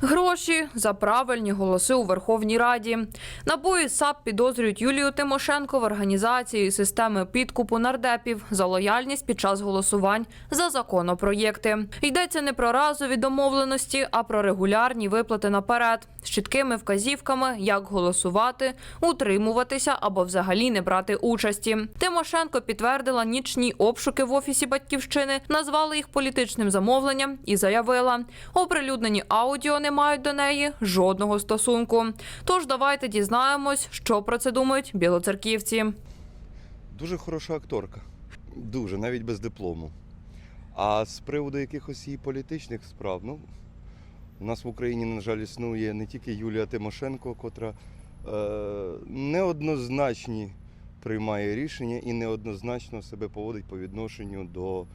Гроші за правильні голоси у Верховній Раді. НАБУ і САП підозрюють Юлію Тимошенко в організації системи підкупу нардепів за лояльність під час голосувань за законопроєкти. Йдеться не про разові домовленості, а про регулярні виплати наперед з чіткими вказівками, як голосувати, утримуватися або взагалі не брати участі. Тимошенко підтвердила нічні обшуки в офісі батьківщини, назвала їх політичним замовленням і заявила, оприлюднені аудіо не мають до неї жодного стосунку. Тож давайте дізнаємось, що про це думають білоцерківці. Дуже хороша акторка. Дуже, навіть без диплому. А з приводу якихось її політичних справ, ну, у нас в Україні, на жаль, існує не тільки Юлія Тимошенко, котра е, неоднозначні приймає рішення і неоднозначно себе поводить по відношенню до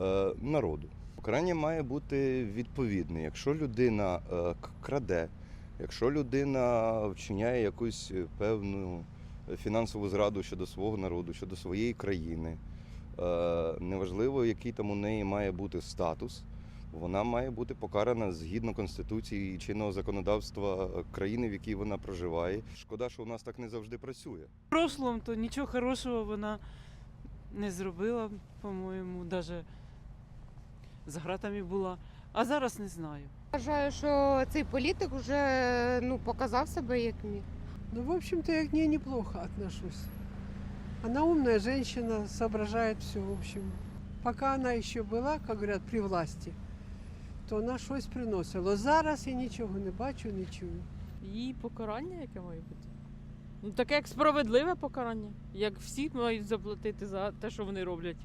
е, народу. Покарання має бути відповідне. Якщо людина е, краде, якщо людина вчиняє якусь е, певну фінансову зраду щодо свого народу, щодо своєї країни. Е, Неважливо, який там у неї має бути статус, вона має бути покарана згідно Конституції і чинного законодавства країни, в якій вона проживає. Шкода, що у нас так не завжди працює. В прошлом то нічого хорошого вона не зробила, по-моєму, навіть з гратами була. А зараз не знаю. Вважаю, що цей політик вже ну, показав себе як міг. Ну, в общем-то, я к ней неплохо отношусь. Она умная женщина, соображает все, в общем. Пока она еще была, как говорят, при власти, то вона щось приносила. Зараз я нічого не бачу, не чую. Її покарання яке має бути? Ну таке як справедливе покарання. Як всі мають заплатити за те, що вони роблять.